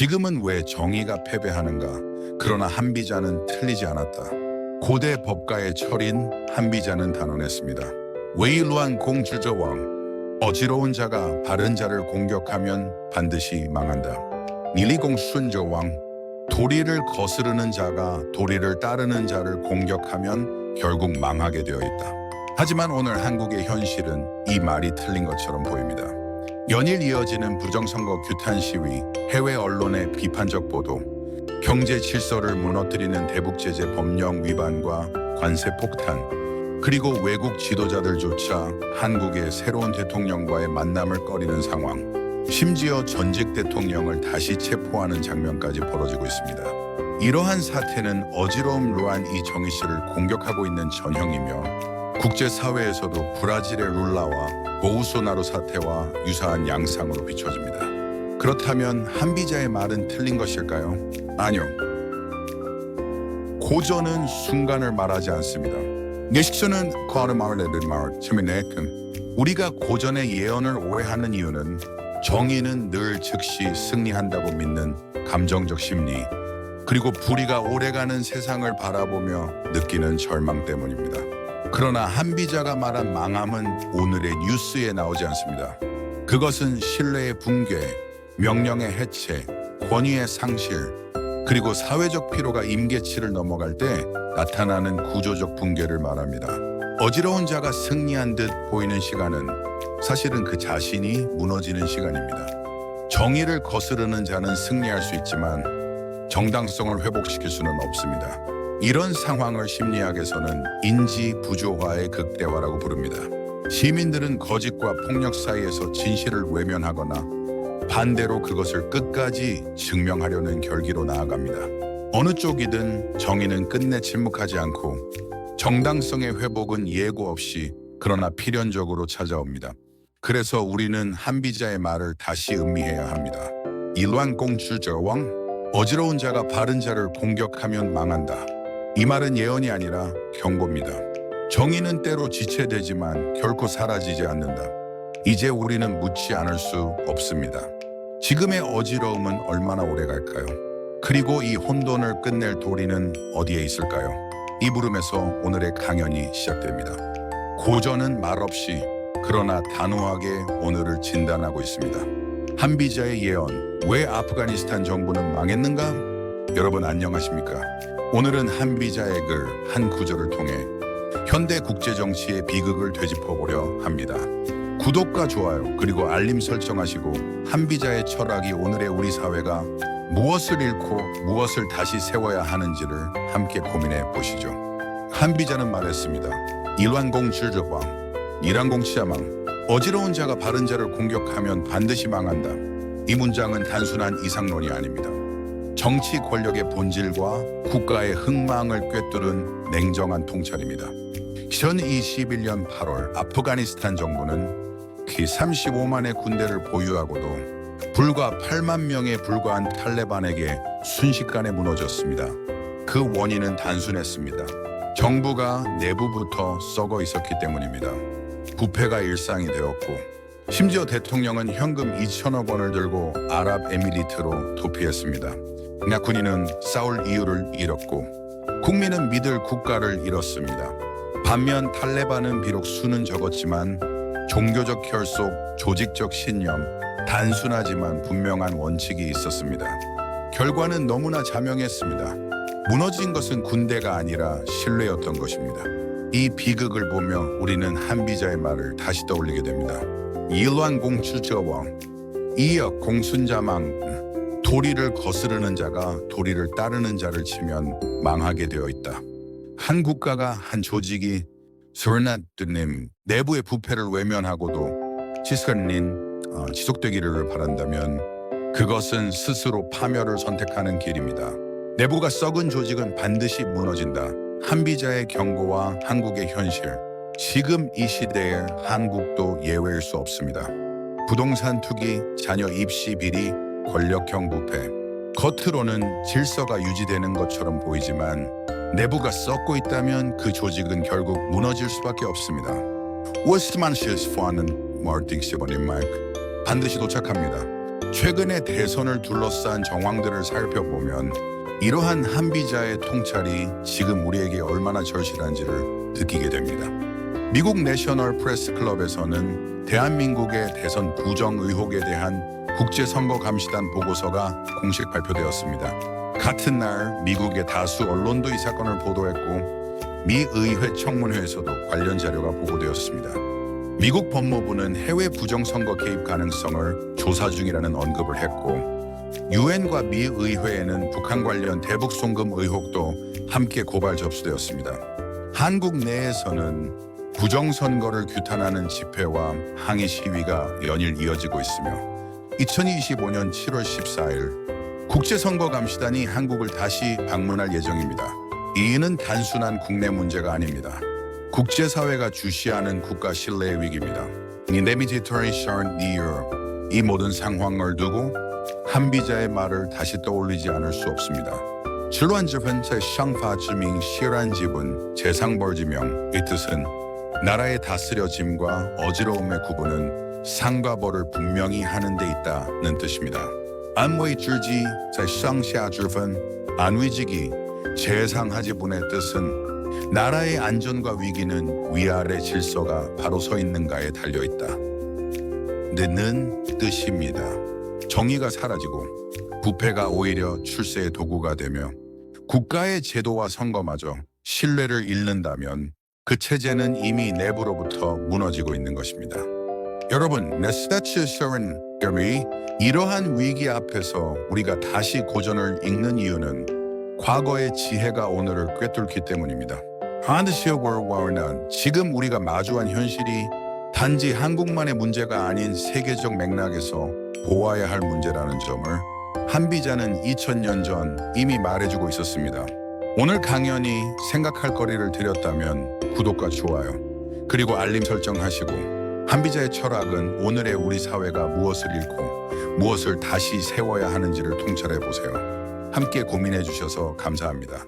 지금은 왜 정의가 패배하는가? 그러나 한비자는 틀리지 않았다. 고대 법가의 철인 한비자는 단언했습니다. 웨이루한 공주저왕 어지러운 자가 바른 자를 공격하면 반드시 망한다. 밀리공 순저왕 도리를 거스르는 자가 도리를 따르는 자를 공격하면 결국 망하게 되어 있다. 하지만 오늘 한국의 현실은 이 말이 틀린 것처럼 보입니다. 연일 이어지는 부정선거 규탄 시위, 해외 언론의 비판적 보도, 경제 질서를 무너뜨리는 대북 제재 법령 위반과 관세 폭탄, 그리고 외국 지도자들조차 한국의 새로운 대통령과의 만남을 꺼리는 상황, 심지어 전직 대통령을 다시 체포하는 장면까지 벌어지고 있습니다. 이러한 사태는 어지러움 루안 이 정의 씨를 공격하고 있는 전형이며 국제사회에서도 브라질의 룰라와 보우소나루 사태와 유사한 양상으로 비춰집니다. 그렇다면 한비자의 말은 틀린 것일까요? 아니요. 고전은 순간을 말하지 않습니다. 예식서는 과르마을레를 말 처음에끔 우리가 고전의 예언을 오해하는 이유는 정의는 늘 즉시 승리한다고 믿는 감정적 심리 그리고 불의가 오래가는 세상을 바라보며 느끼는 절망 때문입니다. 그러나 한 비자가 말한 망함은 오늘의 뉴스에 나오지 않습니다. 그것은 신뢰의 붕괴, 명령의 해체, 권위의 상실, 그리고 사회적 피로가 임계치를 넘어갈 때 나타나는 구조적 붕괴를 말합니다. 어지러운 자가 승리한 듯 보이는 시간은 사실은 그 자신이 무너지는 시간입니다. 정의를 거스르는 자는 승리할 수 있지만 정당성을 회복시킬 수는 없습니다. 이런 상황을 심리학에서는 인지 부조화의 극대화라고 부릅니다. 시민들은 거짓과 폭력 사이에서 진실을 외면하거나 반대로 그것을 끝까지 증명하려는 결기로 나아갑니다. 어느 쪽이든 정의는 끝내 침묵하지 않고 정당성의 회복은 예고 없이 그러나 필연적으로 찾아옵니다. 그래서 우리는 한비자의 말을 다시 음미해야 합니다. 일완 공주저왕 어지러운 자가 바른 자를 공격하면 망한다. 이 말은 예언이 아니라 경고입니다. 정의는 때로 지체되지만 결코 사라지지 않는다. 이제 우리는 묻지 않을 수 없습니다. 지금의 어지러움은 얼마나 오래 갈까요? 그리고 이 혼돈을 끝낼 도리는 어디에 있을까요? 이 물음에서 오늘의 강연이 시작됩니다. 고전은 말없이 그러나 단호하게 오늘을 진단하고 있습니다. 한비자의 예언, 왜 아프가니스탄 정부는 망했는가? 여러분 안녕하십니까? 오늘은 한비자의 글 한 구절을 통해 현대 국제 정치의 비극을 되짚어 보려 합니다. 구독과 좋아요 그리고 알림 설정하시고 한비자의 철학이 오늘의 우리 사회가 무엇을 잃고 무엇을 다시 세워야 하는지를 함께 고민해 보시죠. 한비자는 말했습니다. 일완공 질적왕, 일완공 치야망, 어지러운 자가 바른 자를 공격하면 반드시 망한다. 이 문장은 단순한 이상론이 아닙니다. 정치 권력의 본질과 국가의 흥망을 꿰뚫은 냉정한 통찰입니다. 2021년 8월 아프가니스탄 정부는 키 35만의 군대를 보유하고도 불과 8만 명에 불과한 탈레반에게 순식간에 무너졌습니다. 그 원인은 단순했습니다. 정부가 내부부터 썩어 있었기 때문입니다. 부패가 일상이 되었고 심지어 대통령은 현금 2천억 원을 들고 아랍에미리트로 도피했습니다. 나쿠니는 싸울 이유를 잃었고 국민은 믿을 국가를 잃었습니다. 반면 탈레반은 비록 수는 적었지만 종교적 혈속, 조직적 신념, 단순하지만 분명한 원칙이 있었습니다. 결과는 너무나 자명했습니다. 무너진 것은 군대가 아니라 신뢰였던 것입니다. 이 비극을 보며 우리는 한비자의 말을 다시 떠올리게 됩니다. 일완 공추저왕, 이역 공순자망, 도리를 거스르는 자가 도리를 따르는 자를 치면 망하게 되어 있다. 한 국가가 한 조직이 스르나트님 내부의 부패를 외면하고도 지스카님 어, 지속되기를 바란다면 그것은 스스로 파멸을 선택하는 길입니다. 내부가 썩은 조직은 반드시 무너진다. 한비자의 경고와 한국의 현실. 지금 이 시대에 한국도 예외일 수 없습니다. 부동산 투기, 자녀 입시 비리, 권력형 부패. 겉으로는 질서가 유지되는 것처럼 보이지만 내부가 썩고 있다면 그 조직은 결국 무너질 수밖에 없습니다. 워스트만시스 포하는 마르틱 시버님 마이크 반드시 도착합니다. 최근의 대선을 둘러싼 정황들을 살펴보면 이러한 한비자의 통찰이 지금 우리에게 얼마나 절실한지를 느끼게 됩니다. 미국 내셔널 프레스 클럽에서는 대한민국의 대선 부정 의혹에 대한 국제선거감시단 보고서가 공식 발표되었습니다. 같은 날 미국의 다수 언론도 이 사건을 보도했고 미 의회 청문회에서도 관련 자료가 보고되었습니다. 미국 법무부는 해외 부정선거 개입 가능성을 조사 중이라는 언급을 했고 유엔과 미 의회에는 북한 관련 대북 송금 의혹도 함께 고발 접수되었습니다. 한국 내에서는 부정선거를 규탄하는 집회와 항의 시위가 연일 이어지고 있으며 2025년 7월 14일 국제선거감시단이 한국을 다시 방문할 예정입니다. 이는 단순한 국내 문제가 아닙니다. 국제사회가 주시하는 국가 신뢰의 위기입니다. 이 내미디터레이션 니어 이 모든 상황을 두고 한비자의 말을 다시 떠올리지 않을 수 없습니다. 吃乱之分在上法之名熙然之本재상벌지명 이 뜻은 나라의 다스려짐과 어지러움의 구분은 상과 벌을 분명히 하는 데 있다는 뜻입니다. 안위之지在上下之分 안위지기 재상하지 분의 뜻은 나라의 안전과 위기는 위아래 질서가 바로 서 있는가에 달려 있다. 는 뜻입니다. 정의가 사라지고 부패가 오히려 출세의 도구가 되며 국가의 제도와 선거마저 신뢰를 잃는다면 그 체제는 이미 내부로부터 무너지고 있는 것입니다. 여러분, 네스타츠 셔른 겸이 이러한 위기 앞에서 우리가 다시 고전을 읽는 이유는 과거의 지혜가 오늘을 꿰뚫기 때문입니다. 한드시어 월워는 지금 우리가 마주한 현실이 단지 한국만의 문제가 아닌 세계적 맥락에서 보아야 할 문제라는 점을 한비자는 2000년 전 이미 말해주고 있었습니다. 오늘 강연이 생각할 거리를 드렸다면 구독과 좋아요 그리고 알림 설정하시고 한비자의 철학은 오늘의 우리 사회가 무엇을 잃고 무엇을 다시 세워야 하는지를 통찰해 보세요. 함께 고민해 주셔서 감사합니다.